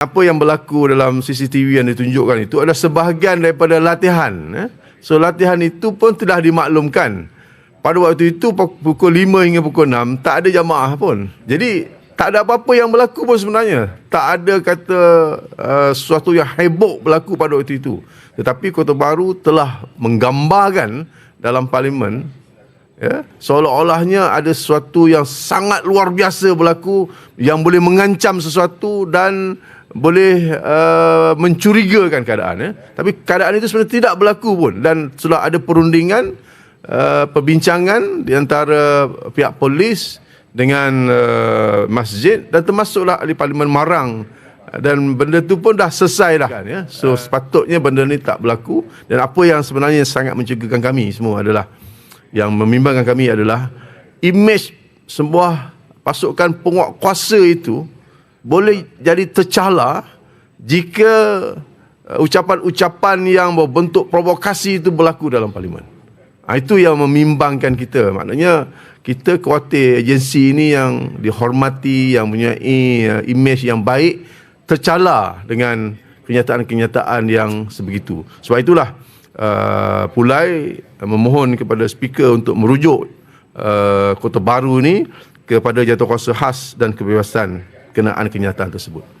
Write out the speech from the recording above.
apa yang berlaku dalam CCTV yang ditunjukkan itu adalah sebahagian daripada latihan. Eh? So latihan itu pun telah dimaklumkan. Pada waktu itu pukul 5 hingga pukul 6 tak ada jamaah pun. Jadi tak ada apa-apa yang berlaku pun sebenarnya. Tak ada kata uh, sesuatu yang heboh berlaku pada waktu itu. Tetapi Kota Baru telah menggambarkan dalam parlimen ya, seolah-olahnya ada sesuatu yang sangat luar biasa berlaku yang boleh mengancam sesuatu dan boleh uh, mencurigakan keadaan ya. Tapi keadaan itu sebenarnya tidak berlaku pun dan sudah ada perundingan uh, perbincangan di antara pihak polis dengan uh, masjid dan termasuklah ahli parlimen Marang dan benda tu pun dah selesai dah ya. So sepatutnya benda ni tak berlaku dan apa yang sebenarnya sangat mencegahkan kami semua adalah yang membimbangkan kami adalah image sebuah pasukan penguat kuasa itu boleh jadi tercela jika uh, ucapan-ucapan yang berbentuk provokasi itu berlaku dalam parlimen. Ha, itu yang membimbangkan kita. Maknanya kita khawatir agensi ini yang dihormati, yang punya uh, image yang baik, tercala dengan kenyataan-kenyataan yang sebegitu. Sebab itulah uh, Pulai memohon kepada speaker untuk merujuk uh, Kota Baru ini kepada jatuh kuasa khas dan kebebasan kenaan kenyataan tersebut.